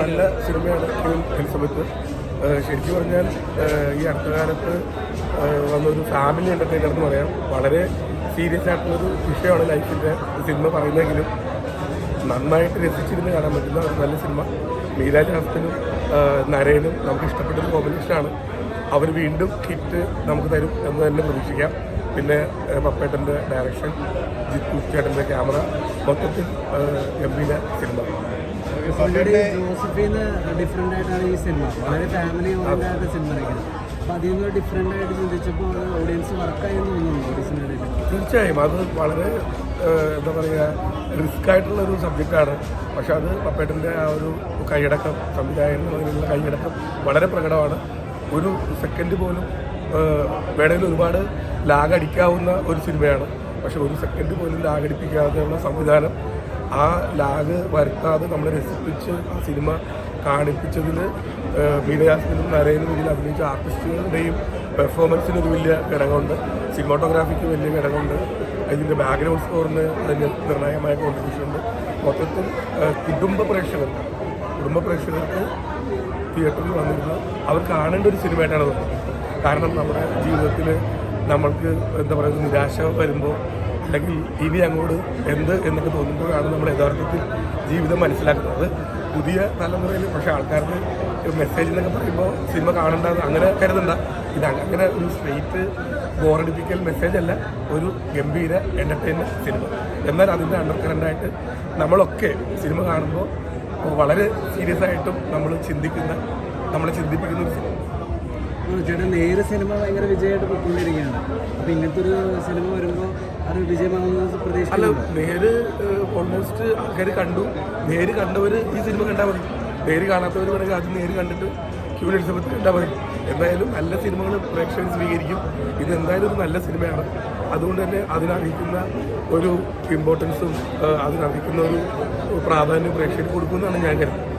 നല്ല സിനിമയാണ് queen Elizabeth. ശരിക്കും പറഞ്ഞാൽ ഈ അടുത്ത കാലത്ത് വന്നൊരു ഫാമിലി എന്റർടൈനർ എന്ന് പറയാം. വളരെ സീരിയസ് ആയിട്ടുള്ളൊരു വിഷയമാണ് ലൈഫിന്റെ സിനിമ പറയുന്നെങ്കിലും നന്നായിട്ട് രസിച്ചിരുന്ന് കാണാൻ പറ്റുന്ന ഒരു നല്ല സിനിമ. മീരാജ് ഹാസ്തനും നരേനും നമുക്ക് ഇഷ്ടപ്പെട്ടൊരു കോമ്പിനേഷനാണ് അവർ വീണ്ടും ഹിറ്റ് നമുക്ക് തരും എന്ന് തന്നെ പ്രതീക്ഷിക്കാം. പിന്നെ പപ്പേട്ടന്റെ ഡയറക്ഷൻ ജിത്തു ചേട്ടന്റെ ക്യാമറ മൊത്തത്തിൽ ഗംഭീര സിനിമ. ജോസഫിന്ന് ഡിഫറെന്റ് ആയിട്ടാണ് ഈ സിനിമ വളരെ ഫാമിലി ഓറിയന്റായിട്ട് സിനിമ ഇറങ്ങിയത് അപ്പോൾ അതിൽ നിന്ന് ഡിഫറെന്റ് ആയിട്ട് ചിന്തിച്ചപ്പോൾ അത് ഓഡിയൻസ് വർക്കായി എന്ന് തോന്നുന്നു തീർച്ചയായും. അത് വളരെ എന്താ പറയുക റിസ്ക് ആയിട്ടുള്ള ആയിട്ടുള്ളൊരു സബ്ജക്റ്റാണ് പക്ഷെ അത് പപ്പേട്ടന്റെ ആ ഒരു കൈയടക്കം സംവിധായകനുള്ള കൈയടക്കം വളരെ പ്രകടമാണ്. ഒരു സെക്കൻഡ് പോലും വേണമെങ്കിൽ ഒരുപാട് ലാഗടിക്കാവുന്ന ഒരു സിനിമയാണ് പക്ഷെ ഒരു സെക്കൻഡ് പോലും ലാഗടിപ്പിക്കാതെയുള്ള സംവിധാനം ആ ലാഗ് വരുത്താതെ നമ്മളെ രസിപ്പിച്ച് ആ സിനിമ കാണിപ്പിച്ചതിൽ മീനയാസിനും നരേനും ഇതിൽ അഭിനയിച്ച ആർട്ടിസ്റ്റുകളുടെയും പെർഫോമൻസിന് ഒരു വലിയ ഘടകമുണ്ട്. സിനിമാറ്റോഗ്രാഫിക്ക് വലിയ ഘടകമുണ്ട്. അതിന്റെ ബാക്ക്ഗ്രൗണ്ട് സ്കോറിന് അതിന് നിർണായകമായ കോൺട്രിബ്യൂഷൻ ഉണ്ട്. മൊത്തത്തിൽ കുടുംബ പ്രേക്ഷകർക്ക് കുടുംബ പ്രേക്ഷകർക്ക് തിയേറ്ററിൽ വന്നിരുന്ന അവർ കാണേണ്ട ഒരു സിനിമയായിട്ടാണ് തോന്നുന്നത്. കാരണം നമ്മുടെ ജീവിതത്തിൽ നമ്മൾക്ക് എന്താ പറയുക നിരാശ വരുമ്പോൾ അല്ലെങ്കിൽ ഇനി അങ്ങോട്ട് എന്ത് എന്നൊക്കെ തോന്നുമ്പോഴാണ് നമ്മൾ യഥാർത്ഥത്തിൽ ജീവിതം മനസ്സിലാക്കുന്നത്. പുതിയ തലമുറയിൽ പക്ഷേ ആൾക്കാർക്ക് മെസ്സേജ് എന്നൊക്കെ പറയുമ്പോൾ സിനിമ കാണണ്ട അങ്ങനെ കരുതണ്ട. ഇത് അങ്ങനെ ഒരു സ്ട്രെയിറ്റ് ബോറടിപ്പിക്കൽ മെസ്സേജ് അല്ല ഒരു ഗംഭീര എന്റർടൈൻമെന്റ് സിനിമ എന്നാൽ അതിന്റെ അണ്ടർ കറന്റായിട്ട് നമ്മളൊക്കെ സിനിമ കാണുമ്പോൾ വളരെ സീരിയസ് ആയിട്ടും നമ്മൾ ചിന്തിക്കുന്ന നമ്മളെ ചിന്തിപ്പിക്കുന്ന ഒരു സിനിമ ആ, ചേട്ടാ നേര് സിനിമ ഭയങ്കര വിജയമായിട്ട് പൊയ്ക്കൊണ്ടിരിക്കുകയാണ് അപ്പോൾ ഇങ്ങനത്തെ ഒരു സിനിമ വരുമ്പോൾ അത് വിജയമാകുന്ന അല്ല നേര് ഓൾമോസ്റ്റ് ആൾക്കാർ കണ്ടു. നേര് കണ്ടവർ ഈ സിനിമ കണ്ടാൽ മതി. നേര് കാണാത്തവർ പറയുക ആദ്യം നേര് കണ്ടിട്ട് ക്യൂ എലിസബത്ത് കണ്ടാൽ മതി. എന്തായാലും നല്ല സിനിമകൾ പ്രേക്ഷകർ സ്വീകരിക്കും. ഇത് എന്തായാലും ഒരു നല്ല സിനിമയാണ്. അതുകൊണ്ട് തന്നെ അതിനർഹിക്കുന്ന ഒരു ഇമ്പോർട്ടൻസും അതിനർഹിക്കുന്ന ഒരു പ്രാധാന്യം പ്രേക്ഷകർക്ക് കൊടുക്കുമെന്നാണ് ഞാൻ കരുതുന്നത്.